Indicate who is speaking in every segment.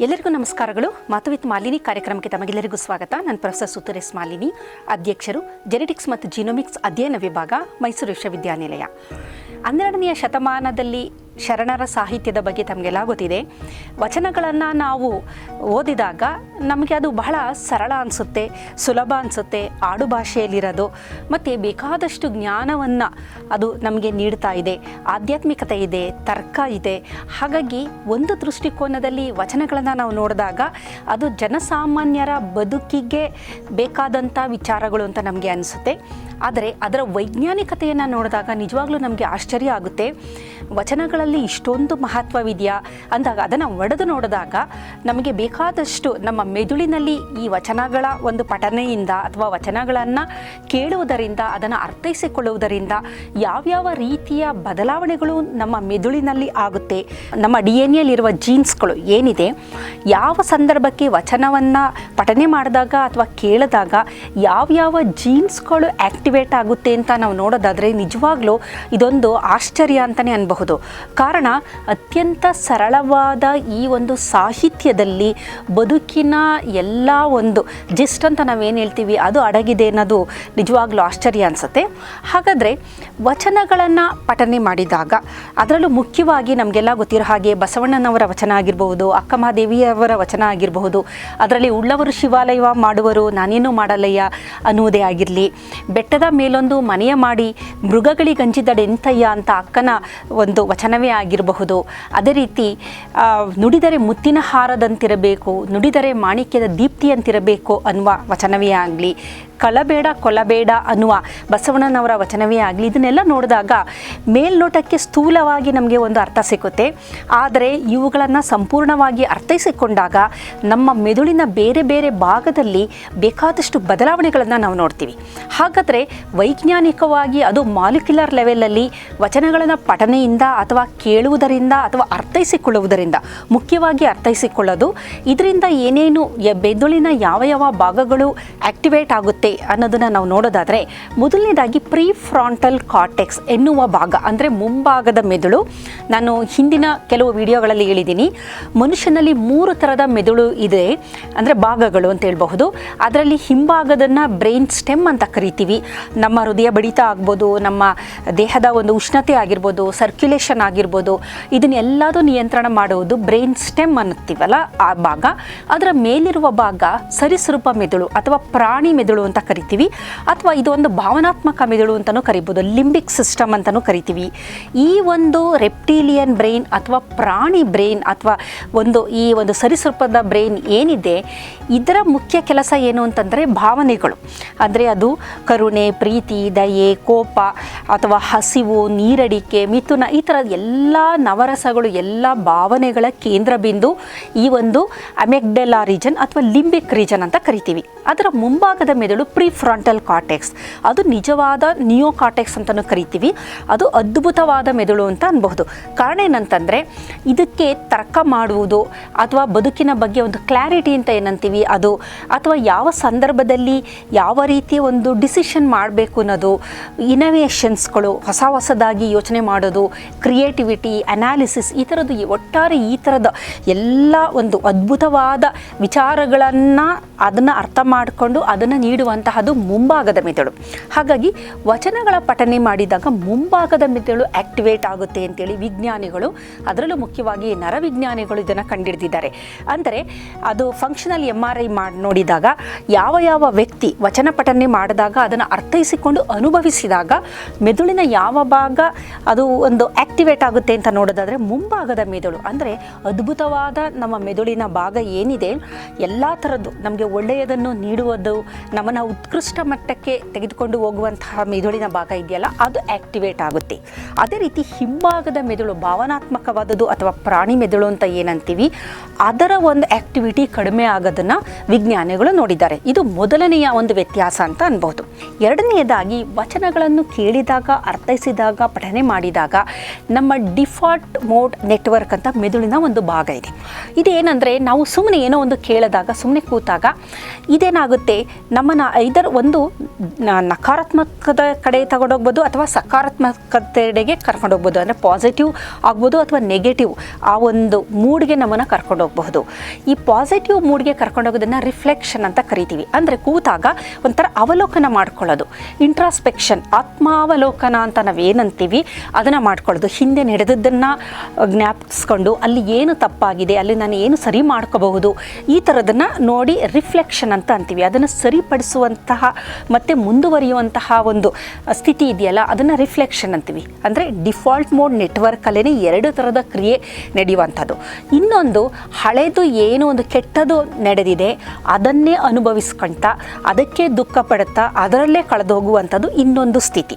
Speaker 1: ಎಲ್ಲರಿಗೂ ನಮಸ್ಕಾರಗಳು. ಮಾತು ವಿತ್ ಮಾಲಿನಿ ಕಾರ್ಯಕ್ರಮಕ್ಕೆ ತಮಗೆಲ್ಲರಿಗೂ ಸ್ವಾಗತ. ನಾನು ಪ್ರೊಫೆಸರ್ ಸುತರೇಶ್ ಮಾಲಿನಿ, ಅಧ್ಯಕ್ಷರು ಜೆನೆಟಿಕ್ಸ್ ಮತ್ತು ಜಿನೋಮಿಕ್ಸ್ ಅಧ್ಯಯನ ವಿಭಾಗ ಮೈಸೂರು ವಿಶ್ವವಿದ್ಯಾನಿಲಯ. ಹನ್ನೆರಡನೆಯ ಶತಮಾನದಲ್ಲಿ ಶರಣರ ಸಾಹಿತ್ಯದ ಬಗ್ಗೆ ತಮಗೆಲ್ಲ ಗೊತ್ತಿದೆ. ವಚನಗಳನ್ನು ನಾವು ಓದಿದಾಗ ನಮಗೆ ಅದು ಬಹಳ ಸರಳ ಅನಿಸುತ್ತೆ, ಸುಲಭ ಅನಿಸುತ್ತೆ, ಆಡು ಭಾಷೆಯಲ್ಲಿರೋದು. ಮತ್ತು ಬೇಕಾದಷ್ಟು ಜ್ಞಾನವನ್ನು ಅದು ನಮಗೆ ನೀಡ್ತಾ ಇದೆ. ಆಧ್ಯಾತ್ಮಿಕತೆ ಇದೆ, ತರ್ಕ ಇದೆ. ಹಾಗಾಗಿ ಒಂದು ದೃಷ್ಟಿಕೋನದಲ್ಲಿ ವಚನಗಳನ್ನು ನಾವು ನೋಡಿದಾಗ ಅದು ಜನಸಾಮಾನ್ಯರ ಬದುಕಿಗೆ ಬೇಕಾದಂಥ ವಿಚಾರಗಳು ಅಂತ ನಮಗೆ ಅನಿಸುತ್ತೆ. ಆದರೆ ಅದರ ವೈಜ್ಞಾನಿಕತೆಯನ್ನು ನೋಡಿದಾಗ ನಿಜವಾಗ್ಲೂ ನಮಗೆ ಆಶ್ಚರ್ಯ ಆಗುತ್ತೆ. ವಚನಗಳಲ್ಲಿ ಇಷ್ಟೊಂದು ಮಹತ್ವವಿದೆಯಾ? ಅಂದಾಗ ಅದನ್ನು ಒಡೆದು ನೋಡಿದಾಗ ನಮಗೆ ಬೇಕಾದಷ್ಟು ನಮ್ಮ ಮೆದುಳಿನಲ್ಲಿ ಈ ವಚನಗಳ ಒಂದು ಪಠನೆಯಿಂದ ಅಥವಾ ವಚನಗಳನ್ನು ಕೇಳುವುದರಿಂದ, ಅದನ್ನು ಅರ್ಥೈಸಿಕೊಳ್ಳುವುದರಿಂದ ಯಾವ್ಯಾವ ರೀತಿಯ ಬದಲಾವಣೆಗಳು ನಮ್ಮ ಮೆದುಳಿನಲ್ಲಿ ಆಗುತ್ತೆ, ನಮ್ಮ ಡಿ ಎನ್ ಎಲ್ಲಿರುವ ಜೀನ್ಸ್ಗಳು ಏನಿದೆ, ಯಾವ ಸಂದರ್ಭಕ್ಕೆ ವಚನವನ್ನು ಪಠನೆ ಮಾಡಿದಾಗ ಅಥವಾ ಕೇಳಿದಾಗ ಯಾವ್ಯಾವ ಜೀನ್ಸ್ಗಳು ಆ್ಯಕ್ಟಿವೇಟ್ ಆಗುತ್ತೆ ಅಂತ ನಾವು ನೋಡೋದಾದರೆ ನಿಜವಾಗ್ಲೂ ಇದೊಂದು ಆಶ್ಚರ್ಯ ಅಂತಲೇ ಅನ್ಬಹುದು. ಕಾರಣ ಅತ್ಯಂತ ಸರಳವಾದ ಈ ಒಂದು ಸಾಹಿತ್ಯದಲ್ಲಿ ಬದುಕಿನ ಎಲ್ಲ ಒಂದು ಜಿಸ್ಟ್ ಅಂತ ನಾವೇನು ಹೇಳ್ತೀವಿ ಅದು ಅಡಗಿದೆ ಅನ್ನೋದು ನಿಜವಾಗ್ಲೂ ಆಶ್ಚರ್ಯ ಅನಿಸುತ್ತೆ. ಹಾಗಾದರೆ ವಚನಗಳನ್ನು ಪಠನೆ ಮಾಡಿದಾಗ ಅದರಲ್ಲೂ ಮುಖ್ಯವಾಗಿ ನಮಗೆಲ್ಲ ಗೊತ್ತಿರೋ ಹಾಗೆ ಬಸವಣ್ಣನವರ ವಚನ ಆಗಿರಬಹುದು, ಅಕ್ಕಮಹಾದೇವಿಯವರ ವಚನ ಆಗಿರಬಹುದು, ಅದರಲ್ಲಿ ಉಳ್ಳವರು ಶಿವಾಲಯ ಮಾಡುವರು, ನಾನೇನು ಮಾಡಲಯ್ಯ ಅನ್ನುವುದೇ ಆಗಿರಲಿ. ಬೆಟ್ಟದ ಮೇಲೊಂದು ಮನೆಯ ಮಾಡಿ ಮೃಗಗಳಿಗಂಜಿದಡೆಂತಯ್ಯ ಅಂತ ಅಕ್ಕನ ಒಂದು ವಚನವೇ ಆಗಿರಬಹುದು. ಅದೇ ರೀತಿ ನುಡಿದರೆ ಮುತ್ತಿನ ಹಾರದಂತಿರಬೇಕು, ನುಡಿದರೆ ಮಾಣಿಕ್ಯದ ದೀಪ್ತಿಯಂತಿರಬೇಕು ಅನ್ನುವ ವಚನವೇ ಆಗಲಿ. ಕಳಬೇಡ ಕೊಲಬೇಡ ಅನ್ನುವ ಬಸವಣ್ಣನವರ ವಚನವೇ ಆಗಲಿ, ಇದನ್ನೆಲ್ಲ ನೋಡಿದಾಗ ಮೇಲ್ನೋಟಕ್ಕೆ ಸ್ಥೂಲವಾಗಿ ನಮಗೆ ಒಂದು ಅರ್ಥ ಸಿಗುತ್ತೆ ಆದರೆ ಇವುಗಳನ್ನು ಸಂಪೂರ್ಣವಾಗಿ ಅರ್ಥೈಸಿಕೊಂಡಾಗ ನಮ್ಮ ಮೆದುಳಿನ ಬೇರೆ ಬೇರೆ ಭಾಗದಲ್ಲಿ ಬೇಕಾದಷ್ಟು ಬದಲಾವಣೆಗಳನ್ನು ನಾವು ನೋಡ್ತೀವಿ. ಹಾಗಾದರೆ ವೈಜ್ಞಾನಿಕವಾಗಿ ಅದು ಮಾಲಿಕ್ಯುಲರ್ ಲೆವೆಲಲ್ಲಿ ವಚನಗಳನ್ನು ಪಠನೆಯಿಂದ ಅಥವಾ ಕೇಳುವುದರಿಂದ ಅಥವಾ ಅರ್ಥೈಸಿಕೊಳ್ಳುವುದರಿಂದ, ಮುಖ್ಯವಾಗಿ ಅರ್ಥೈಸಿಕೊಳ್ಳೋದು, ಇದರಿಂದ ಏನೇನು ಮೆದುಳಿನ ಯಾವ ಯಾವ ಭಾಗಗಳು ಆಕ್ಟಿವೇಟ್ ಆಗುತ್ತೆ ಅನ್ನೋದನ್ನು ನಾವು ನೋಡೋದಾದರೆ, ಮೊದಲನೇದಾಗಿ ಪ್ರೀ ಫ್ರಾಂಟಲ್ ಕಾರ್ಟೆಕ್ಸ್ ಎನ್ನುವ ಭಾಗ, ಅಂದರೆ ಮುಂಭಾಗದ ಮೆದುಳು. ನಾನು ಹಿಂದಿನ ಕೆಲವು ವಿಡಿಯೋಗಳಲ್ಲಿ ಹೇಳಿದ್ದೀನಿ ಮನುಷ್ಯನಲ್ಲಿ ಮೂರು ಥರದ ಮೆದುಳು ಇದೆ, ಅಂದರೆ ಭಾಗಗಳು ಅಂತ ಹೇಳಬಹುದು. ಅದರಲ್ಲಿ ಹಿಂಭಾಗದನ್ನು ಬ್ರೈನ್ ಸ್ಟೆಮ್ ಅಂತ ಕರಿತೀವಿ. ನಮ್ಮ ಹೃದಯ ಬಡಿತ ಆಗ್ಬೋದು, ನಮ್ಮ ದೇಹದ ಒಂದು ಉಷ್ಣತೆ ಆಗಿರ್ಬೋದು ಸರ್ಕ್ಯುಲೇಷನ್ ಆಗಿರ್ಬೋದು ಇದನ್ನೆಲ್ಲದೂ ನಿಯಂತ್ರಣ ಮಾಡುವುದು ಬ್ರೈನ್ ಸ್ಟೆಮ್ ಅನ್ನುತ್ತೀವಲ್ಲ ಆ ಭಾಗ. ಅದರ ಮೇಲಿರುವ ಭಾಗ ಸರಿಸೃಪ ಮೆದುಳು ಅಥವಾ ಪ್ರಾಣಿ ಮೆದುಳು ಅಂತ ಕರಿತೀವಿ. ಅಥವಾ ಇದು ಒಂದು ಭಾವನಾತ್ಮಕ ಮೆದುಳು ಅಂತಲೂ ಕರಿಬೋದು, ಲಿಂಬಿಕ್ ಸಿಸ್ಟಮ್ ಅಂತಲೂ ಕರಿತೀವಿ. ಈ ಒಂದು ರೆಪ್ಟೀಲಿಯನ್ ಬ್ರೈನ್ ಅಥವಾ ಪ್ರಾಣಿ ಬ್ರೈನ್ ಅಥವಾ ಒಂದು ಈ ಒಂದು ಸರಿಸೃಪದ ಬ್ರೈನ್ ಏನಿದೆ, ಇದರ ಮುಖ್ಯ ಕೆಲಸ ಏನು ಅಂತಂದರೆ ಭಾವನೆಗಳು. ಅಂದರೆ ಅದು ಕರುಣೆ, ಪ್ರೀತಿ, ದಯೆ, ಕೋಪ ಅಥವಾ ಹಸಿವು, ನೀರಡಿಕೆ, ಮಿಥುನ, ಈ ಥರದ ಎಲ್ಲ ನವರಸಗಳು, ಎಲ್ಲ ಭಾವನೆಗಳ ಕೇಂದ್ರ ಬಿಂದು ಈ ಒಂದು ಅಮೆಗ್ಡೆಲಾ ರೀಜನ್ ಅಥವಾ ಲಿಂಬಿಕ್ ರೀಜನ್ ಅಂತ ಕರಿತೀವಿ. ಅದರ ಮುಂಭಾಗದ ಮೆದುಳು ಪ್ರೀ ಫ್ರಾಂಟಲ್ ಕಾರ್ಟೆಕ್ಸ್. ಅದು ನಿಜವಾದ ನಿಯೋ ಕಾರ್ಟೆಕ್ಸ್ ಅಂತಲೂ ಕರಿತೀವಿ. ಅದು ಅದ್ಭುತವಾದ ಮೆದುಳು ಅಂತ ಅನ್ಬಹುದು. ಕಾರಣ ಏನಂತಂದರೆ, ಇದಕ್ಕೆ ತರ್ಕ ಮಾಡುವುದು ಅಥವಾ ಬದುಕಿನ ಬಗ್ಗೆ ಒಂದು ಕ್ಲಾರಿಟಿ ಅಂತ ಏನಂತೀವಿ ಅದು, ಅಥವಾ ಯಾವ ಸಂದರ್ಭದಲ್ಲಿ ಯಾವ ರೀತಿಯ ಒಂದು ಡಿಸಿಷನ್ ಮಾಡಬೇಕು ಅನ್ನೋದು ಇನೋವೇಷನ್ಸ್ಗಳು ಹೊಸ ಹೊಸದಾಗಿ ಯೋಚನೆ ಮಾಡೋದು, ಕ್ರಿಯೇಟಿವಿಟಿ, ಅನಾಲಿಸಿಸ್, ಈ ಥರದ್ದು ಒಟ್ಟಾರೆ ಈ ಥರದ ಎಲ್ಲ ಒಂದು ಅದ್ಭುತವಾದ ವಿಚಾರಗಳನ್ನು ಅದನ್ನು ಅರ್ಥ ಮಾಡಿಕೊಂಡು ಅದನ್ನು ನೀಡುವಂತಹದ್ದು ಮುಂಭಾಗದ ಮೆದುಳು. ಹಾಗಾಗಿ ವಚನಗಳ ಪಠನೆ ಮಾಡಿದಾಗ ಮುಂಭಾಗದ ಮೆದುಳು ಆಕ್ಟಿವೇಟ್ ಆಗುತ್ತೆ ಅಂತೇಳಿ ವಿಜ್ಞಾನಿಗಳು, ಅದರಲ್ಲೂ ಮುಖ್ಯವಾಗಿ ನರವಿಜ್ಞಾನಿಗಳು ಇದನ್ನು ಕಂಡುಹಿಡಿದಿದ್ದಾರೆ ಅಂದರೆ ಅದು ಫಂಕ್ಷನಲ್ ಎಂ ಆರ್ ಐ ಮಾಡಿ ನೋಡಿದಾಗ ಯಾವ ಯಾವ ವ್ಯಕ್ತಿ ವಚನ ಪಠನೆ ಮಾಡಿದಾಗ ಅದನ್ನು ಅರ್ಥೈಸಿಕೊಂಡು ಅನುಭವಿಸಿದಾಗ ಮೆದುಳಿನ ಯಾವ ಭಾಗ ಅದು ಒಂದು ಆಕ್ಟಿವೇಟ್ ಆಗುತ್ತೆ ಅಂತ ನೋಡೋದಾದರೆ ಮುಂಭಾಗದ ಮೆದುಳು. ಅಂದರೆ ಅದ್ಭುತವಾದ ನಮ್ಮ ಮೆದುಳಿನ ಭಾಗ ಏನಿದೆ, ಎಲ್ಲ ಥರದ್ದು ನಮಗೆ ಒಳ್ಳೆಯದನ್ನು ನೀಡುವುದು, ನಮ್ಮನ್ನು ಉತ್ಕೃಷ್ಟ ಮಟ್ಟಕ್ಕೆ ತೆಗೆದುಕೊಂಡು ಹೋಗುವಂತಹ ಮೆದುಳಿನ ಭಾಗ ಇದೆಯಲ್ಲ, ಅದು ಆಕ್ಟಿವೇಟ್ ಆಗುತ್ತೆ. ಅದೇ ರೀತಿ ಹಿಂಭಾಗದ ಮೆದುಳು ಭಾವನಾತ್ಮಕವಾದದ್ದು ಅಥವಾ ಪ್ರಾಣಿ ಮೆದುಳು ಅಂತ ಏನಂತೀವಿ, ಅದರ ಒಂದು ಆಕ್ಟಿವಿಟಿ ಕಡಿಮೆ ಆಗೋದನ್ನು ವಿಜ್ಞಾನಿಗಳು ನೋಡಿದ್ದಾರೆ. ಇದು ಮೊದಲನೆಯ ಒಂದು ವ್ಯತ್ಯಾಸ ಅಂತ ಅನ್ಬಹುದು ಎರಡನೆಯದಾಗಿ ವಚನಗಳನ್ನು ಕೇಳಿದಾಗ ಅರ್ಥೈಸಿದಾಗ, ಪಠನೆ ಮಾಡಿದಾಗ ನಮ್ಮ ಡಿಫಾಲ್ಟ್ ಮೋಡ್ ನೆಟ್ವರ್ಕ್ ಅಂತ ಮೆದುಳಿನ ಒಂದು ಭಾಗ ಇದೆ. ಇದೇನೆಂದರೆ ನಾವು ಸುಮ್ಮನೆ ಏನೋ ಒಂದು ಕೇಳಿದಾಗ ಸುಮ್ಮನೆ ಕೂತಾಗ ಇದೇನಾಗುತ್ತೆ? ನಮ್ಮನ್ನು ಐದರ್ ಒಂದು ನಕಾರಾತ್ಮಕದ ಕಡೆ ತಗೊಂಡೋಗ್ಬೋದು ಅಥವಾ ಸಕಾರಾತ್ಮಕತೆಡೆಗೆ ಕರ್ಕೊಂಡೋಗ್ಬೋದು. ಅಂದರೆ ಪಾಸಿಟಿವ್ ಆಗ್ಬೋದು ಅಥವಾ ನೆಗೆಟಿವ್ ಆ ಒಂದು ಮೂಡ್ಗೆ ನಮ್ಮನ್ನು ಕರ್ಕೊಂಡೋಗಬಹುದು. ಈ ಪಾಸಿಟಿವ್ ಮೂಡ್ಗೆ ಕರ್ಕೊಂಡೋಗೋದನ್ನು ರಿಫ್ಲೆಕ್ಷನ್ ಅಂತ ಕರಿತೀವಿ. ಅಂದರೆ ಕೂತಾಗ ಒಂಥರ ಅವಲೋಕನ ಮಾಡ್ಕೊಳ್ಳೋದು. ಇಂಟ್ರಾಸ್ಪೆಕ್ಷನ್ ಆತ್ಮಾವಲೋಕನ ಅಂತ ನಾವು ಏನಂತೀವಿ ಅದನ್ನು ಮಾಡ್ಕೊಳ್ಳೋದು. ಹಿಂದೆ ನಡೆದದ್ದನ್ನು ಜ್ಞಾಪಿಸ್ಕೊಂಡು ಅಲ್ಲಿ ಏನು ತಪ್ಪಾಗಿದೆ, ಅಲ್ಲಿ ನಾನು ಏನು ಸರಿ ಮಾಡ್ಕೋಬಹುದು, ಈ ಥರದನ್ನು ನೋಡಿ ರಿಫ್ಲೆಕ್ಷನ್ ಅಂತ ಅಂತೀವಿ. ಅದನ್ನು ಸರಿಪಡಿಸುವಂತಹ ಮತ್ತು ಮುಂದುವರಿಯುವಂತಹ ಒಂದು ಸ್ಥಿತಿ ಇದೆಯಲ್ಲ, ಅದನ್ನು ರಿಫ್ಲೆಕ್ಷನ್ ಅಂತೀವಿ. ಅಂದರೆ ಡಿಫಾಲ್ಟ್ ಮೋಡ್ ನೆಟ್ವರ್ಕಲ್ಲೇ ಎರಡು ಥರದ ಕ್ರಿಯೆ ನಡೆಯುವಂಥದ್ದು. ಇನ್ನೊಂದು, ಹಳೆದು ಏನು ಒಂದು ಕೆಟ್ಟದು ನಡೆದಿದೆ, ಅದನ್ನೇ ಅನುಭವಿಸ್ಕೊಳ್ತಾ ಅದಕ್ಕೆ ದುಃಖ ಪಡುತ್ತಾ, ಅದರಲ್ಲೇ ಕಳೆದು ಹೋಗುವಂಥದ್ದು ಇನ್ನೊಂದು ಸ್ಥಿತಿ.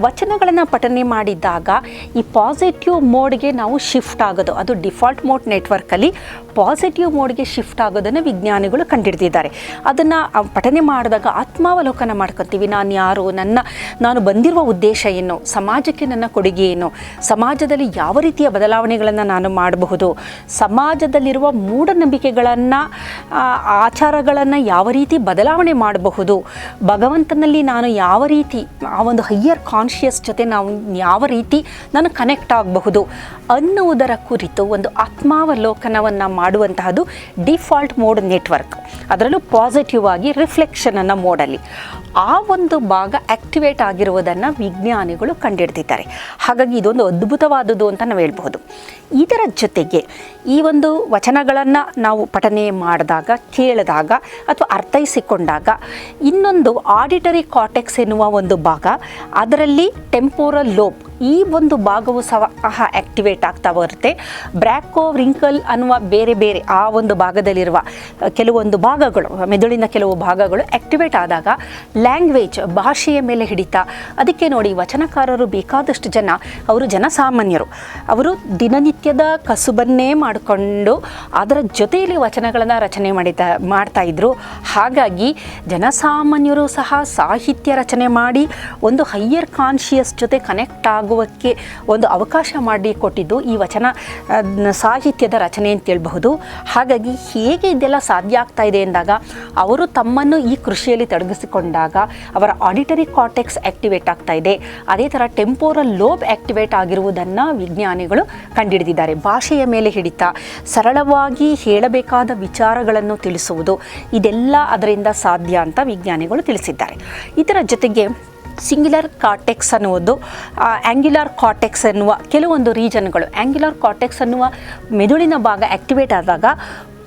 Speaker 1: ವಚನಗಳನ್ನು ಪಠನೆ ಮಾಡಿದಾಗ ಈ ಪಾಸಿಟಿವ್ ಮೋಡ್ಗೆ ನಾವು ಶಿಫ್ಟ್ ಆಗೋದು. ಅದು ಡಿಫಾಲ್ಟ್ ಮೋಡ್ ನೆಟ್ವರ್ಕಲ್ಲಿ ಪಾಸಿಟಿವ್ ಮೋಡ್ಗೆ ಶಿಫ್ಟ್ ಆಗೋದನ್ನು ವಿಜ್ಞಾನಿಗಳು ಕಂಡುಹಿಡಿದಿದ್ದಾರೆ ಅದನ್ನು ಪಠನೆ ಮಾಡಿದಾಗ ಆತ್ಮಾವಲೋಕನ ಮಾಡ್ಕೊತೀವಿ. ನಾನು ಯಾರು? ನನ್ನ, ನಾನು ಬಂದಿರುವ ಉದ್ದೇಶ ಏನು? ಸಮಾಜಕ್ಕೆ ನನ್ನ ಕೊಡುಗೆ ಏನು? ಸಮಾಜದಲ್ಲಿ ಯಾವ ರೀತಿಯ ಬದಲಾವಣೆಗಳನ್ನು ನಾನು ಮಾಡಬಹುದು? ಸಮಾಜದಲ್ಲಿರುವ ಮೂಢನಂಬಿಕೆಗಳನ್ನು ಆಚಾರಗಳನ್ನು ಯಾವ ರೀತಿ ಬದಲಾವಣೆ ಮಾಡಬಹುದು? ಭಗವಂತನಲ್ಲಿ ನಾನು ಯಾವ ರೀತಿ, ಆ ಒಂದು ಹೈಯರ್ ಕಾನ್ಷಿಯಸ್ ಜೊತೆ ನಾವು ಯಾವ ರೀತಿ ನಾನು ಕನೆಕ್ಟ್ ಆಗಬಹುದು ಅನ್ನುವುದರ ಕುರಿತು ಒಂದು ಆತ್ಮಾವಲೋಕನವನ್ನು ಮಾಡುವಂತಹದ್ದು ಡಿಫಾಲ್ಟ್ ಮೋಡ್ ನೆಟ್ವರ್ಕ್ ಅದರಲ್ಲೂ ಪಾಸಿಟಿವ್ ಆಗಿ ರಿಫ್ಲೆಕ್ಷನನ್ನು ಮೋಡಲ್ಲಿ ಆ ಒಂದು ಭಾಗ ಆಕ್ಟಿವೇಟ್ ಆಗಿರುವುದನ್ನು ವಿಜ್ಞಾನಿಗಳು ಕಂಡುಹಿಡ್ದಿದ್ದಾರೆ ಹಾಗಾಗಿ ಇದೊಂದು ಅದ್ಭುತವಾದದ್ದು ಅಂತ ನಾವು ಹೇಳ್ಬಹುದು. ಇದರ ಜೊತೆಗೆ ಈ ಒಂದು ವಚನಗಳನ್ನು ನಾವು ಪಠನೆ ಮಾಡಿದಾಗ, ಕೇಳಿದಾಗ ಅಥವಾ ಅರ್ಥೈಸಿಕೊಂಡಾಗ ಇನ್ನೊಂದು ಆಡಿಟರಿ ಕಾಟೆಕ್ಸ್ ಎನ್ನುವ ಒಂದು ಭಾಗ ಅದರಲ್ಲಿ ಟೆಂಪೋರಲ್ ಲೋಪ್ ಈ ಒಂದು ಭಾಗವು ಸಹ ಆಕ್ಟಿವೇಟ್ ಆಗ್ತಾ ಬರುತ್ತೆ. ಬ್ರ್ಯಾಕೋ ವ್ರಿಂಕಲ್ ಅನ್ನುವ ಬೇರೆ ಬೇರೆ ಆ ಒಂದು ಭಾಗದಲ್ಲಿರುವ ಕೆಲವೊಂದು ಭಾಗಗಳು, ಮೆದುಳಿನ ಕೆಲವು ಭಾಗಗಳು ಆಕ್ಟಿವೇಟ್ ಆದಾಗ ಲ್ಯಾಂಗ್ವೇಜ್ ಭಾಷೆಯ ಮೇಲೆ ಹಿಡಿತ. ಅದಕ್ಕೆ ನೋಡಿ ವಚನಕಾರರು ಬೇಕಾದಷ್ಟು ಜನ, ಅವರು ಜನಸಾಮಾನ್ಯರು. ಅವರು ದಿನನಿತ್ಯದ ಕಸುಬನ್ನೇ ಮಾಡಿಕೊಂಡು ಅದರ ಜೊತೆಯಲ್ಲಿ ವಚನಗಳನ್ನು ರಚನೆ ಮಾಡಿದ, ಮಾಡ್ತಾ ಇದ್ರು. ಹಾಗಾಗಿ ಜನಸಾಮಾನ್ಯರು ಸಹ ಸಾಹಿತ್ಯ ರಚನೆ ಮಾಡಿ ಒಂದು ಹೈಯರ್ ಕಾನ್ಷಿಯಸ್ ಜೊತೆ ಕನೆಕ್ಟ್ ಆಗುವಕ್ಕೆ ಒಂದು ಅವಕಾಶ ಮಾಡಿ ಕೊಟ್ಟಿದ್ದು ಈ ವಚನ ಸಾಹಿತ್ಯದ ರಚನೆ ಅಂತ ಹೇಳ್ಬಹುದು. ಹಾಗಾಗಿ ಹೇಗೆ ಇದೆಲ್ಲ ಸಾಧ್ಯ ಆಗ್ತಾ ಇದೆ ಎಂದಾಗ ಅವರು ತಮ್ಮನ್ನು ಈ ಕೃಷಿಯಲ್ಲಿ ತೊಡಗಿಸಿಕೊಂಡಾಗ ಅವರ ಆಡಿಟರಿ ಕಾಟೆಕ್ಸ್ ಆಕ್ಟಿವೇಟ್ ಆಗ್ತಾ ಇದೆ. ಅದೇ ಥರ ಟೆಂಪೋರಲ್ ಲೋಬ್ ಆಕ್ಟಿವೇಟ್ ಆಗಿರುವುದನ್ನು ವಿಜ್ಞಾನಿಗಳು ಕಂಡುಹಿಡಿದಿದ್ದಾರೆ ಭಾಷೆಯ ಮೇಲೆ ಹಿಡಿತ, ಸರಳವಾಗಿ ಹೇಳಬೇಕಾದ ವಿಚಾರಗಳನ್ನು ತಿಳಿಸುವುದು, ಇದೆಲ್ಲ ಅದರಿಂದ ಸಾಧ್ಯ ಅಂತ ವಿಜ್ಞಾನಿಗಳು ತಿಳಿಸಿದ್ದಾರೆ. ಇದರ ಜೊತೆಗೆ ಸಿಂಗ್ಯುಲರ್ ಕಾರ್ಟೆಕ್ಸ್ ಅನ್ನುವುದು ಆ್ಯಂಗ್ಯುಲರ್ ಕಾರ್ಟೆಕ್ಸ್ ಎನ್ನುವ ಕೆಲವೊಂದು ರೀಜನ್ಗಳು ಆ್ಯಂಗ್ಯುಲರ್ ಕಾರ್ಟೆಕ್ಸ್ ಅನ್ನುವ ಮೆದುಳಿನ ಭಾಗ ಆ್ಯಕ್ಟಿವೇಟ್ ಆದಾಗ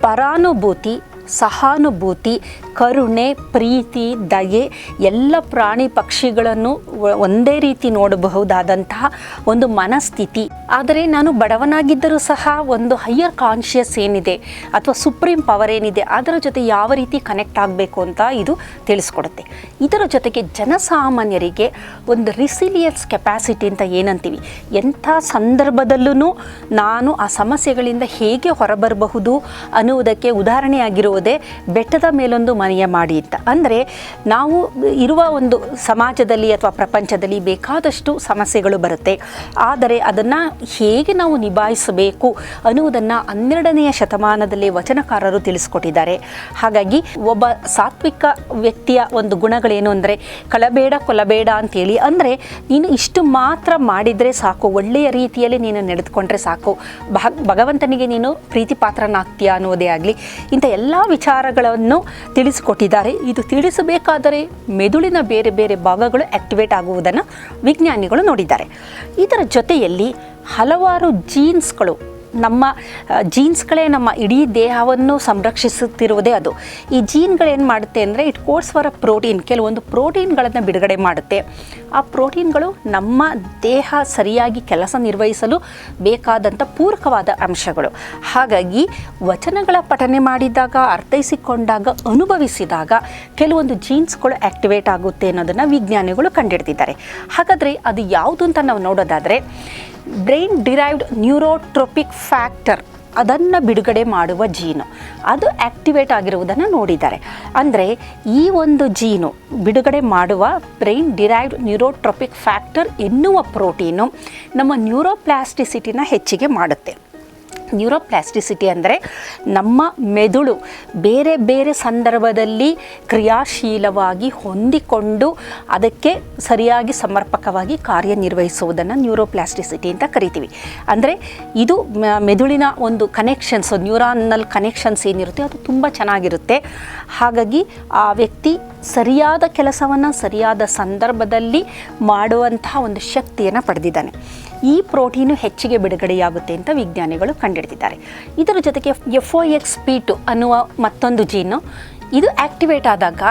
Speaker 1: ಪರಾನುಭೂತಿ ಸಹಾನುಭೂತಿ, ಕರುಣೆ, ಪ್ರೀತಿ, ದಯೆ ಎಲ್ಲ ಪ್ರಾಣಿ ಪಕ್ಷಿಗಳನ್ನು ಒಂದೇ ರೀತಿ ನೋಡಬಹುದಾದಂತಹ ಒಂದು ಮನಸ್ಥಿತಿ. ಆದರೆ ನಾನು ಬಡವನಾಗಿದ್ದರೂ ಸಹ ಒಂದು ಹೈಯರ್ ಕಾನ್ಷಿಯಸ್ ಏನಿದೆ ಅಥವಾ ಸುಪ್ರೀಂ ಪವರ್ ಏನಿದೆ ಅದರ ಜೊತೆ ಯಾವ ರೀತಿ ಕನೆಕ್ಟ್ ಆಗಬೇಕು ಅಂತ ಇದು ತಿಳಿಸ್ಕೊಡುತ್ತೆ. ಇದರ ಜೊತೆಗೆ ಜನಸಾಮಾನ್ಯರಿಗೆ ಒಂದು ರಿಸಿಲಿಯನ್ಸ್ ಕೆಪಾಸಿಟಿ ಅಂತ ಏನಂತೀವಿ. ಎಂಥ ಸಂದರ್ಭದಲ್ಲೂ ನಾನು ಆ ಸಮಸ್ಯೆಗಳಿಂದ ಹೇಗೆ ಹೊರಬರಬಹುದು ಅನ್ನುವುದಕ್ಕೆ ಉದಾಹರಣೆಯಾಗಿರುವುದೇ ಬೆಟ್ಟದ ಮೇಲೊಂದು ಮನೆಯ ಮಾಡಿ ಇತ್ತ. ಅಂದರೆ ನಾವು ಇರುವ ಒಂದು ಸಮಾಜದಲ್ಲಿ ಅಥವಾ ಪ್ರಪಂಚದಲ್ಲಿ ಬೇಕಾದಷ್ಟು ಸಮಸ್ಯೆಗಳು ಬರುತ್ತೆ. ಆದರೆ ಅದನ್ನು ಹೇಗೆ ನಾವು ನಿಭಾಯಿಸಬೇಕು ಅನ್ನುವುದನ್ನು ಹನ್ನೆರಡನೆಯ ಶತಮಾನದಲ್ಲಿ ವಚನಕಾರರು ತಿಳಿಸ್ಕೊಟ್ಟಿದ್ದಾರೆ. ಹಾಗಾಗಿ ಒಬ್ಬ ಸಾತ್ವಿಕ ವ್ಯಕ್ತಿಯ ಒಂದು ಗುಣಗಳೇನು ಅಂದರೆ ಕಳಬೇಡ ಕೊಲಬೇಡ ಅಂತೇಳಿ. ಅಂದರೆ ನೀನು ಇಷ್ಟು ಮಾತ್ರ ಮಾಡಿದರೆ ಸಾಕು, ಒಳ್ಳೆಯ ರೀತಿಯಲ್ಲಿ ನೀನು ನಡೆದುಕೊಂಡ್ರೆ ಸಾಕು. ಭಗ, ಭಗವಂತನಿಗೆ ನೀನು ಪ್ರೀತಿ ಪಾತ್ರನಾಗ್ತೀಯ ಅನ್ನೋದೇ ಆಗಲಿ, ಇಂಥ ಎಲ್ಲ ವಿಚಾರಗಳನ್ನು ತಿಳಿಸಿಕೊಟ್ಟಿದ್ದಾರೆ. ಇದು ತಿಳಿಸಬೇಕಾದರೆ ಮೆದುಳಿನ ಬೇರೆ ಬೇರೆ ಭಾಗಗಳು ಆಕ್ಟಿವೇಟ್ ಆಗುವುದನ್ನು ವಿಜ್ಞಾನಿಗಳು ನೋಡಿದ್ದಾರೆ. ಇದರ ಜೊತೆಯಲ್ಲಿ ಹಲವಾರು ಜೀನ್ಸ್ಗಳು ನಮ್ಮ ಜೀನ್ಸ್ಗಳೇ ನಮ್ಮ ಇಡೀ ದೇಹವನ್ನು ಸಂರಕ್ಷಿಸುತ್ತಿರುವುದೇ ಅದು. ಈ ಜೀನ್ಗಳೇನು ಮಾಡುತ್ತೆ ಅಂದರೆ it codes for a protein ಕೆಲವೊಂದು ಪ್ರೋಟೀನ್ಗಳನ್ನು ಬಿಡುಗಡೆ ಮಾಡುತ್ತೆ. ಆ ಪ್ರೋಟೀನ್ಗಳು ನಮ್ಮ ದೇಹ ಸರಿಯಾಗಿ ಕೆಲಸ ನಿರ್ವಹಿಸಲು ಬೇಕಾದಂಥ ಪೂರಕವಾದ ಅಂಶಗಳು. ಹಾಗಾಗಿ, ವಚನಗಳ ಪಠನೆ ಮಾಡಿದಾಗ, ಅರ್ಥೈಸಿಕೊಂಡಾಗ, ಅನುಭವಿಸಿದಾಗ ಕೆಲವೊಂದು ಜೀನ್ಸ್ಗಳು ಆ್ಯಕ್ಟಿವೇಟ್ ಆಗುತ್ತೆ ಅನ್ನೋದನ್ನು ವಿಜ್ಞಾನಿಗಳು ಕಂಡುಹಿಡಿದಿದ್ದಾರೆ ಹಾಗಾದರೆ ಅದು ಯಾವುದು ಅಂತ ನಾವು ನೋಡೋದಾದರೆ ಬ್ರೈನ್ ಡಿರೈವ್ಡ್ ನ್ಯೂರೋಟ್ರೋಪಿಕ್ ಫ್ಯಾಕ್ಟರ್ ಅದನ್ನು ಬಿಡುಗಡೆ ಮಾಡುವ ಜೀನು. ಅದು ಆಕ್ಟಿವೇಟ್ ಆಗಿರುವುದನ್ನು ನೋಡಿದ್ದಾರೆ. ಅಂದರೆ ಈ ಒಂದು ಜೀನು ಬಿಡುಗಡೆ ಮಾಡುವ ಬ್ರೈನ್ ಡಿರೈವ್ಡ್ ನ್ಯೂರೋಟ್ರೋಪಿಕ್ ಫ್ಯಾಕ್ಟರ್ ಎನ್ನುವ ಪ್ರೋಟೀನು ನಮ್ಮ ನ್ಯೂರೋಪ್ಲಾಸ್ಟಿಸಿಟಿನ ಹೆಚ್ಚಿಗೆ ಮಾಡುತ್ತೆ. ನ್ಯೂರೋಪ್ಲಾಸ್ಟಿಸಿಟಿ ಅಂದರೆ ನಮ್ಮ ಮೆದುಳು ಬೇರೆ ಬೇರೆ ಸಂದರ್ಭದಲ್ಲಿ ಕ್ರಿಯಾಶೀಲವಾಗಿ ಹೊಂದಿಕೊಂಡು ಅದಕ್ಕೆ ಸರಿಯಾಗಿ ಸಮರ್ಪಕವಾಗಿ ಕಾರ್ಯನಿರ್ವಹಿಸುವುದನ್ನು ನ್ಯೂರೋಪ್ಲಾಸ್ಟಿಸಿಟಿ ಅಂತ ಕರಿತೀವಿ. ಅಂದರೆ ಇದು ಮೆದುಳಿನ ಒಂದು ಕನೆಕ್ಷನ್ಸ್ ನ್ಯೂರಾನಲ್ ಕನೆಕ್ಷನ್ಸ್ ಏನಿರುತ್ತೆ ಅದು ತುಂಬ ಚೆನ್ನಾಗಿರುತ್ತೆ. ಹಾಗಾಗಿ ಆ ವ್ಯಕ್ತಿ ಸರಿಯಾದ ಕೆಲಸವನ್ನು ಸರಿಯಾದ ಸಂದರ್ಭದಲ್ಲಿ ಮಾಡುವಂತಹ ಒಂದು ಶಕ್ತಿಯನ್ನು ಪಡೆದಿದ್ದಾನೆ. ಈ ಪ್ರೋಟೀನು ಹೆಚ್ಚಿಗೆ ಬಿಡುಗಡೆಯಾಗುತ್ತೆ ಅಂತ ವಿಜ್ಞಾನಿಗಳು ಕಂಡುಹಿಡಿದಿದ್ದಾರೆ. ಇದರ ಜೊತೆಗೆ F O X P two ಅನ್ನುವ ಮತ್ತೊಂದು ಜೀನು ಇದು ಆ್ಯಕ್ಟಿವೇಟ್ ಆದಾಗ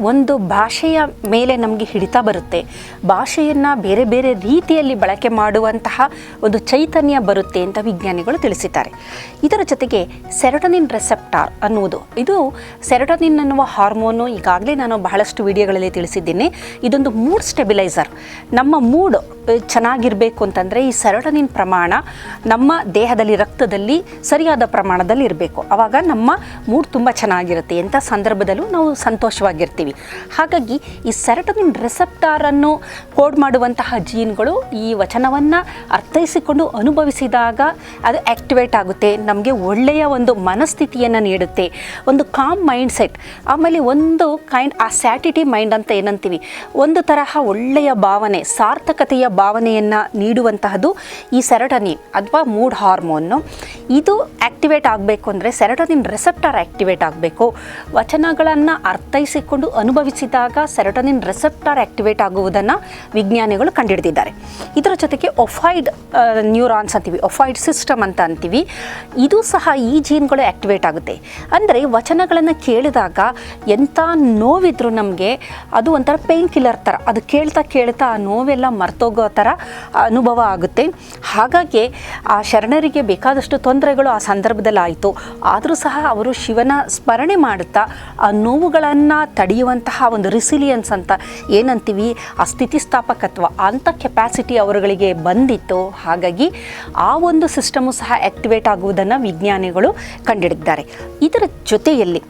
Speaker 1: ಒಂದು ಭಾಷೆಯ ಮೇಲೆ ನಮಗೆ ಹಿಡಿತ ಬರುತ್ತೆ. ಭಾಷೆಯನ್ನು ಬೇರೆ ಬೇರೆ ರೀತಿಯಲ್ಲಿ ಬಳಕೆ ಮಾಡುವಂತಹ ಒಂದು ಚೈತನ್ಯ ಬರುತ್ತೆ ಅಂತ ವಿಜ್ಞಾನಿಗಳು ತಿಳಿಸಿದ್ದಾರೆ. ಇದರ ಜೊತೆಗೆ ಸೆರಟನಿನ್ ರೆಸೆಪ್ಟಾರ್ ಅನ್ನುವುದು. ಇದು ಸೆರಟನಿನ್ ಅನ್ನುವ ಹಾರ್ಮೋನು ಈಗಾಗಲೇ ನಾನು ಬಹಳಷ್ಟು ವಿಡಿಯೋಗಳಲ್ಲಿ ತಿಳಿಸಿದ್ದೀನಿ. ಇದೊಂದು ಮೂಡ್ ಸ್ಟೆಬಿಲೈಸರ್. ನಮ್ಮ ಮೂಡ್ ಚೆನ್ನಾಗಿರಬೇಕು ಅಂತಂದರೆ ಈ ಸೆರಟನಿನ್ ಪ್ರಮಾಣ ನಮ್ಮ ದೇಹದಲ್ಲಿ, ರಕ್ತದಲ್ಲಿ ಸರಿಯಾದ ಪ್ರಮಾಣದಲ್ಲಿ ಇರಬೇಕು ಆವಾಗ ನಮ್ಮ ಮೂಡ್ ತುಂಬ ಚೆನ್ನಾಗಿರುತ್ತೆ ಎಂಥ ಸಂದರ್ಭದಲ್ಲೂ ನಾವು ಸಂತೋಷವಾಗಿರ್ತೀವಿ. ಹಾಗಾಗಿ ಈ ಸೆರೋಟನಿನ್ ರೆಸೆಪ್ಟಾರನ್ನು ಕೋಡ್ ಮಾಡುವಂತಹ ಜೀನ್ಗಳು ಈ ವಚನವನ್ನು ಅರ್ಥೈಸಿಕೊಂಡು ಅನುಭವಿಸಿದಾಗ ಅದು ಆ್ಯಕ್ಟಿವೇಟ್ ಆಗುತ್ತೆ. ನಮಗೆ ಒಳ್ಳೆಯ ಒಂದು ಮನಸ್ಥಿತಿಯನ್ನು ನೀಡುತ್ತೆ. ಒಂದು ಕಾಮ್ ಮೈಂಡ್ ಸೆಟ್ ಆಮೇಲೆ ಒಂದು ಕೈಂಡ್ ಆ ಸ್ಯಾಟಿಟಿ ಮೈಂಡ್ ಅಂತ ಏನಂತೀವಿ? ಒಂದು ತರಹ ಒಳ್ಳೆಯ ಭಾವನೆ, ಸಾರ್ಥಕತೆಯ ಭಾವನೆಯನ್ನು ನೀಡುವಂತಹದ್ದು ಈ ಸೆರಟನಿನ್ ಅಥವಾ ಮೂಡ್ ಹಾರ್ಮೋನು ಇದು ಆ್ಯಕ್ಟಿವೇಟ್ ಆಗಬೇಕು ಅಂದರೆ ಸೆರಟನಿನ್ ರೆಸೆಪ್ಟರ್ ಆ್ಯಕ್ಟಿವೇಟ್ ಆಗಬೇಕು. ವಚನಗಳನ್ನು ಅರ್ಥೈಸಿಕೊಂಡು ಅನುಭವಿಸಿದಾಗ ಸೆರಟನಿನ್ ರೆಸೆಪ್ಟರ್ ಆ್ಯಕ್ಟಿವೇಟ್ ಆಗುವುದನ್ನು ವಿಜ್ಞಾನಿಗಳು ಕಂಡುಹಿಡಿದಿದ್ದಾರೆ ಇದರ ಜೊತೆಗೆ ಒಫೈಡ್ ನ್ಯೂರಾನ್ಸ್ ಅಂತೀವಿ, ಒಫೈಡ್ ಸಿಸ್ಟಮ್ ಅಂತ ಅಂತೀವಿ. ಇದು ಸಹ ಈ ಜೀನ್ಗಳು ಆ್ಯಕ್ಟಿವೇಟ್ ಆಗುತ್ತೆ. ಅಂದರೆ ವಚನಗಳನ್ನು ಕೇಳಿದಾಗ ಎಂಥ ನೋವಿದ್ರೂ ನಮಗೆ ಅದು ಒಂಥರ ಪೇನ್ ಕಿಲ್ಲರ್ ಥರ ಅದು ಕೇಳ್ತಾ ಕೇಳ್ತಾ ಆ ನೋವೆಲ್ಲ ಮರ್ತೋಗೋ ಥರ ಅನುಭವ ಆಗುತ್ತೆ. ಹಾಗಾಗಿ ಆ ಶರಣರಿಗೆ ಬೇಕಾದಷ್ಟು ತೊಂದರೆಗಳು ಆ ಸಂದರ್ಭದಲ್ಲಿ ಆಯಿತು ಆದರೂ ಸಹ ಅವರು ಶಿವನ ಸ್ಮರಣೆ ಮಾಡುತ್ತಾ ಆ ನೋವುಗಳನ್ನು ತಡೆಯುವಂತಹ ಒಂದು ರಿಸಿಲಿಯನ್ಸ್ ಅಂತ ಏನಂತೀವಿ? ಆ ಸ್ಥಿತಿಸ್ಥಾಪಕತ್ವ ಅಂಥ ಕೆಪ್ಯಾಸಿಟಿ ಅವರುಗಳಿಗೆ ಬಂದಿತ್ತು. ಹಾಗಾಗಿ ಆ ಒಂದು ಸಿಸ್ಟಮು ಸಹ ಆ್ಯಕ್ಟಿವೇಟ್ ಆಗುವುದನ್ನು ವಿಜ್ಞಾನಿಗಳು ಕಂಡಿಡಿದ್ದಾರೆ. ಇದರ ಜೊತೆಯಲ್ಲಿ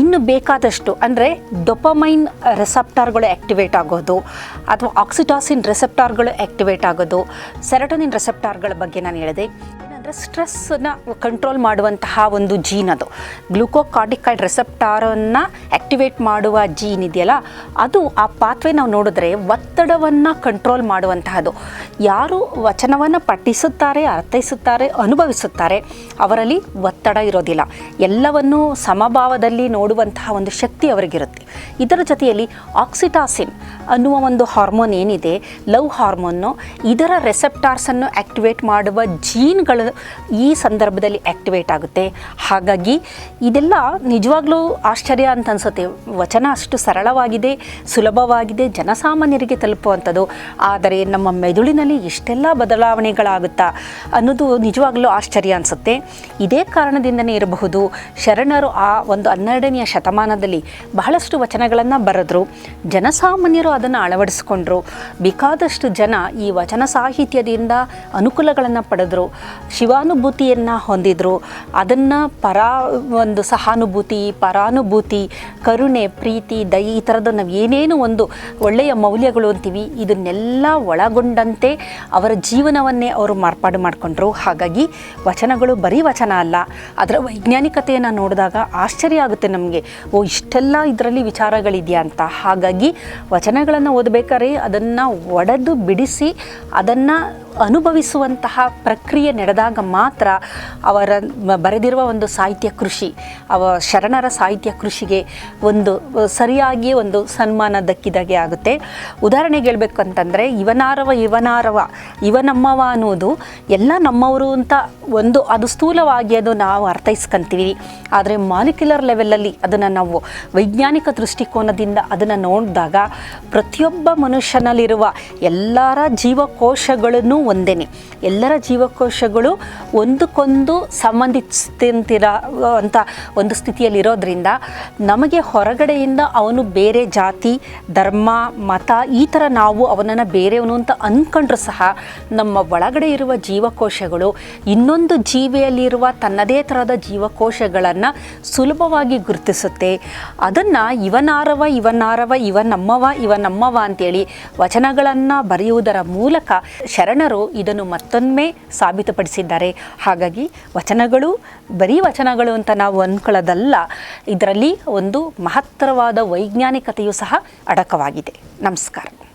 Speaker 1: ಇನ್ನು ಬೇಕಾದಷ್ಟು ಅಂದರೆ ಡೊಪಮೈನ್ ರೆಸೆಪ್ಟಾರ್ಗಳು ಆ್ಯಕ್ಟಿವೇಟ್ ಆಗೋದು, ಅಥವಾ ಆಕ್ಸಿಟಾಸಿನ್ ರೆಸೆಪ್ಟಾರ್ಗಳು ಆ್ಯಕ್ಟಿವೇಟ್ ಆಗೋದು ಸೆರಟೋನಿನ್ ರೆಸೆಪ್ಟಾರ್ಗಳ ಬಗ್ಗೆ ನಾನು ಹೇಳಿದೆ. ಏನಂದರೆ ಸ್ಟ್ರೆಸ್ಸನ್ನು ಕಂಟ್ರೋಲ್ ಮಾಡುವಂತಹ ಒಂದು ಜೀನ್ ಅದು. ಗ್ಲೂಕೋಕಾರ್ಡಿಕೈಡ್ ರೆಸೆಪ್ಟಾರನ್ನು ಆ್ಯಕ್ಟಿವೇಟ್ ಮಾಡುವ ಜೀನ್ ಇದೆಯಲ್ಲ, ಅದು ಆ ಪಾತ್ವೆ ನಾವು ನೋಡಿದ್ರೆ ಒತ್ತಡವನ್ನು ಕಂಟ್ರೋಲ್ ಮಾಡುವಂತಹದ್ದು. ಯಾರು ವಚನವನ್ನು ಪಠಿಸುತ್ತಾರೆ, ಅರ್ಥೈಸುತ್ತಾರೆ, ಅನುಭವಿಸುತ್ತಾರೆ, ಅವರಲ್ಲಿ ಒತ್ತಡ ಇರೋದಿಲ್ಲ. ಎಲ್ಲವನ್ನು ಸಮಭಾವದಲ್ಲಿ ನೋಡುವಂತಹ ಒಂದು ಶಕ್ತಿ ಅವರಿಗಿರುತ್ತೆ. ಇದರ ಜೊತೆಯಲ್ಲಿ ಆಕ್ಸಿಟಾಸಿನ್ ಅನ್ನುವ ಒಂದು ಹಾರ್ಮೋನ್ ಏನಿದೆ, ಲವ್ ಹಾರ್ಮೋನ್ನು ಇದರ ರೆಸೆಪ್ಟಾರ್ಸನ್ನು ಆ್ಯಕ್ಟಿವೇಟ್ ಮಾಡುವ ಜೀನ್ಗಳು ಈ ಸಂದರ್ಭದಲ್ಲಿ ಆಕ್ಟಿವೇಟ್ ಆಗುತ್ತೆ. ಹಾಗಾಗಿ ಇದೆಲ್ಲ ನಿಜವಾಗ್ಲೂ ಆಶ್ಚರ್ಯ ಅಂತ ಅನ್ಸುತ್ತೆ. ವಚನ ಅಷ್ಟು ಸರಳವಾಗಿದೆ, ಸುಲಭವಾಗಿದೆ, ಜನಸಾಮಾನ್ಯರಿಗೆ ತಲುಪುವಂಥದ್ದು. ಆದರೆ ನಮ್ಮ ಮೆದುಳಿನಲ್ಲಿ ಇಷ್ಟೆಲ್ಲ ಬದಲಾವಣೆಗಳಾಗುತ್ತಾ ಅನ್ನೋದು ನಿಜವಾಗ್ಲೂ ಆಶ್ಚರ್ಯ ಅನಿಸುತ್ತೆ. ಇದೇ ಕಾರಣದಿಂದನೇ ಇರಬಹುದು, ಶರಣರು ಆ ಒಂದು ಹನ್ನೆರಡನೆಯ ಶತಮಾನದಲ್ಲಿ ಬಹಳಷ್ಟು ವಚನಗಳನ್ನು ಬರೆದ್ರು. ಜನಸಾಮಾನ್ಯರು ಅದನ್ನು ಅಳವಡಿಸಿಕೊಂಡ್ರು. ಬೇಕಾದಷ್ಟು ಜನ ಈ ವಚನ ಸಾಹಿತ್ಯದಿಂದ ಅನುಕೂಲಗಳನ್ನು ಪಡೆದ್ರು. ಶಿವಾನುಭೂತಿಯನ್ನು ಹೊಂದಿದ್ರು. ಅದನ್ನು ಪರ ಒಂದು ಸಹಾನುಭೂತಿ, ಪರಾನುಭೂತಿ, ಕರುಣೆ, ಪ್ರೀತಿ ದಯೆ ಈ ಥರದ ನಾವು ಏನೇನು ಒಂದು ಒಳ್ಳೆಯ ಮೌಲ್ಯಗಳು ಅಂತೀವಿ, ಇದನ್ನೆಲ್ಲ ಒಳಗೊಂಡಂತೆ ಅವರ ಜೀವನವನ್ನೇ ಅವರು ಮಾರ್ಪಾಡು ಮಾಡಿಕೊಂಡ್ರು. ಹಾಗಾಗಿ ವಚನಗಳು ಬರೀ ವಚನ ಅಲ್ಲ, ಅದರ ವೈಜ್ಞಾನಿಕತೆಯನ್ನು ನೋಡಿದಾಗ ಆಶ್ಚರ್ಯ ಆಗುತ್ತೆ ನಮಗೆ. ಓ, ಇಷ್ಟೆಲ್ಲ ಇದರಲ್ಲಿ ವಿಚಾರಗಳಿದೆಯಾ ಅಂತ. ಹಾಗಾಗಿ ವಚನಗಳನ್ನು ಓದಬೇಕಾದ್ರೆ ಅದನ್ನು ಒಡೆದು ಬಿಡಿಸಿ ಅದನ್ನು ಅನುಭವಿಸುವಂತಹ ಪ್ರಕ್ರಿಯೆ ನಡೆದಾಗ ಮಾತ್ರ ಅವರ ಬರೆದಿರುವ ಒಂದು ಸಾಹಿತ್ಯ ಕೃಷಿ, ಅವ ಶರಣರ ಸಾಹಿತ್ಯ ಕೃಷಿಗೆ ಒಂದು ಸರಿಯಾಗಿ ಒಂದು ಸನ್ಮಾನ ದಕ್ಕಿದಾಗೆ ಆಗುತ್ತೆ. ಉದಾಹರಣೆಗೆ ಹೇಳಬೇಕು ಅಂತಂದರೆ ಇವನಾರವ ಇವನಾರವ, ಇವನಮ್ಮವ ಅನ್ನೋದು ಎಲ್ಲ ನಮ್ಮವರು ಅಂತ ಒಂದು, ಅದು ಸ್ಥೂಲವಾಗಿ ಅದು ನಾವು ಅರ್ಥೈಸ್ಕೊಂತೀವಿ. ಆದರೆ ಮಾಲಿಕ್ಯುಲರ್ ಲೆವೆಲಲ್ಲಿ ಅದನ್ನು ನಾವು ವೈಜ್ಞಾನಿಕ ದೃಷ್ಟಿಕೋನದಿಂದ ಅದನ್ನು ನೋಡಿದಾಗ ಪ್ರತಿಯೊಬ್ಬ ಮನುಷ್ಯನಲ್ಲಿರುವ ಎಲ್ಲರ ಜೀವಕೋಶಗಳನ್ನು ಒಂದೇ ಎಲ್ಲರ ಜೀವಕೋಶಗಳು ಒಂದಕ್ಕೊಂದು ಸಂಬಂಧಿಸ್ತಿರ ಅಂತ ಒಂದು ಸ್ಥಿತಿಯಲ್ಲಿರೋದ್ರಿಂದ ನಮಗೆ ಹೊರಗಡೆಯಿಂದ ಅವನು ಬೇರೆ ಜಾತಿ, ಧರ್ಮ, ಮತ, ಈ ಥರ ನಾವು ಅವನನ್ನು ಬೇರೆಯವನು ಅಂತ ಅಂದ್ಕೊಂಡ್ರೂ ಸಹ ನಮ್ಮ ಒಳಗಡೆ ಇರುವ ಜೀವಕೋಶಗಳು ಇನ್ನೊಂದು ಜೀವಿಯಲ್ಲಿರುವ ತನ್ನದೇ ಥರದ ಜೀವಕೋಶಗಳನ್ನು ಸುಲಭವಾಗಿ ಗುರುತಿಸುತ್ತೆ. ಅದನ್ನು ಇವನಾರವ ಇವನಾರವ ಇವ ನಮ್ಮವ ಇವ ನಮ್ಮವ ಅಂತೇಳಿ ವಚನಗಳನ್ನು ಬರೆಯುವುದರ ಮೂಲಕ ಶರಣರು ಇದನ್ನು ಮತ್ತೊಮ್ಮೆ ಸಾಬೀತುಪಡಿಸಿದ್ದಾರೆ. ಇದ್ದಾರೆ ಹಾಗಾಗಿ ವಚನಗಳು, ಬರೀ ವಚನಗಳು ಅಂತ ನಾವು ಅಂದ್ಕೊಳ್ಳೋದಲ್ಲ ಇದರಲ್ಲಿ ಒಂದು ಮಹತ್ತರವಾದ ವೈಜ್ಞಾನಿಕತೆಯೂ ಸಹ ಅಡಕವಾಗಿದೆ. ನಮಸ್ಕಾರ.